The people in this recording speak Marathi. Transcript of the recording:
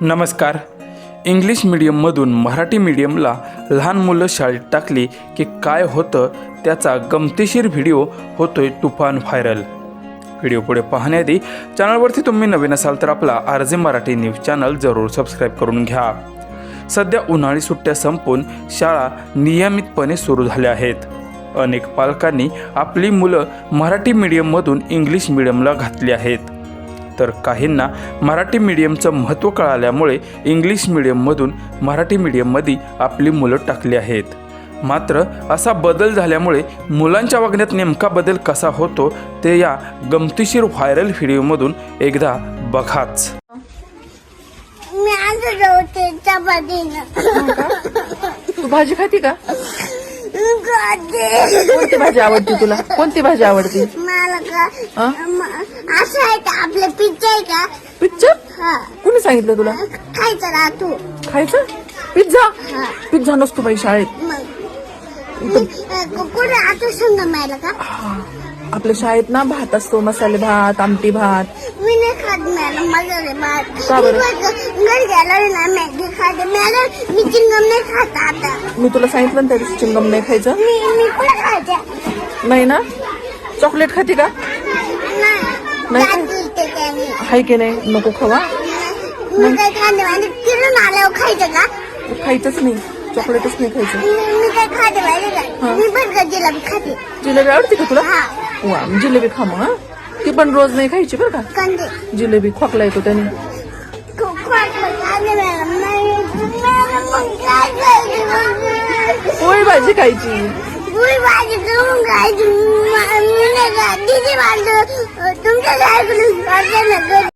नमस्कार. इंग्लिश मीडियममधून मराठी मीडियमला लहान मुलं शाळेत टाकली की काय होतं त्याचा गमतीशीर व्हिडिओ होतोय तुफान व्हायरल व्हिडिओ पुढे पाहण्याआधी चॅनलवरती तुम्ही नवीन असाल तर आपला आरजे मराठी न्यूज चॅनल जरूर सबस्क्राईब करून घ्या. सध्या उन्हाळी सुट्ट्या संपून शाळा नियमितपणे सुरू झाल्या आहेत. अनेक पालकांनी आपली मुलं मराठी मीडियममधून इंग्लिश मीडियमला घातली आहेत. तर काहींना मराठी मीडियमचं महत्त्व कळाल्यामुळे इंग्लिश मीडियममधून मराठी मीडियममध्ये आपली मुलं टाकली आहेत. मात्र असा बदल झाल्यामुळे मुलांच्या वागण्यात नेमका बदल कसा होतो ते या गमतीशीर व्हायरल व्हिडिओमधून एकदा बघाच. तू भाजी खाती का? कोणती भाजी आवडते तुला? कोणती भाजी आवडते? मला का हा? म- असं आहे का? आपलं पिझ्झा आहे का? पिझ्झा हा. कोणी सांगितलं तुला? खायचं ना तू? खायचं? पिझ्झा हा. पिझ्झा नसतो बाई शाळेत. मग. मी अ, कु- कुठे आता संग मिळालं का? आपल्या शाळेत ना भात असतो मसाले भात आमटी भात. मी नाही खात माझं रे भात. का बरं? मी बघ, घरी गेलो ना मॅगी खाते. मी चिंगम नाही खात आता. मी तुला सांगितलं ना त्या दिवशी चिंगम नाही खायचं. मी मी पण खाते. नाही ना? चॉकलेट खाती का? नाही. का? दुखते त्याने हाय की नाही? नको खावा मी काय खाते आल्यावर खायचं का? खायचंच नाही. चॉकलेटच नाही खायचं. मी मी काय खाते माहिती का? मी पण का जिलेबी खाते. जिलेबी आवडते का तुला? हा. वा जिलेबी खा मग हं? ती पण रोज नाही खायची बरं का? जिलेबी खोकला येतो त्याने. पोळी भाजी खायची. तुमच्या